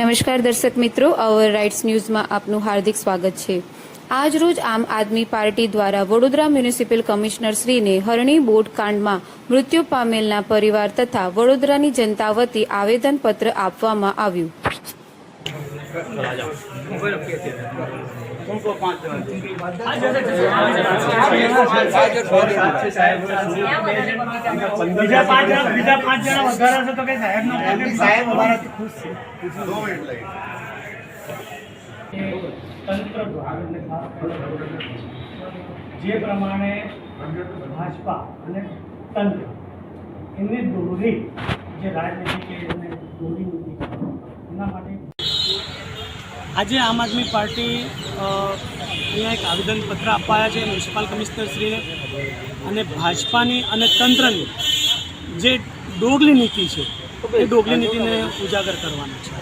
નમસ્કાર દર્શક મિત્રો અવર રાઇટ્સ ન્યૂઝમાં આપનું હાર્દિક સ્વાગત છે. આજ રોજ આમ આદમી પાર્ટી દ્વારા વડોદરા મ્યુનિસિપલ કમિશનર શ્રીને હરણી બોટ કાંડમાં મૃત્યુ પામેલના પરિવાર તથા વડોદરાની જનતા વતી આવેદનપત્ર આપવામાં આવ્યું. उनको पाँच બીજા પાંચ જણા બીજા પાંચ જણા વધારે હશે તો કે સાહેબ નો સાહેબ અમારાથી ખુશ છે તંત્ર દ્વારા જે પ્રમાણે ભાજપા અને તંત્ર એમની દોરી જે રાજનીતિ કે એમને દોરી મૂકી છે, એના માટે આજે આમ આદમી પાર્ટી અહીંયા એક આવેદનપત્ર અપાયા છે મ્યુનિસિપલ કમિશનરશ્રીને અને ભાજપાની અને તંત્રની જે ડોગલી નીતિ છે, એ ડોગલી નીતિને ઉજાગર કરવાની છે.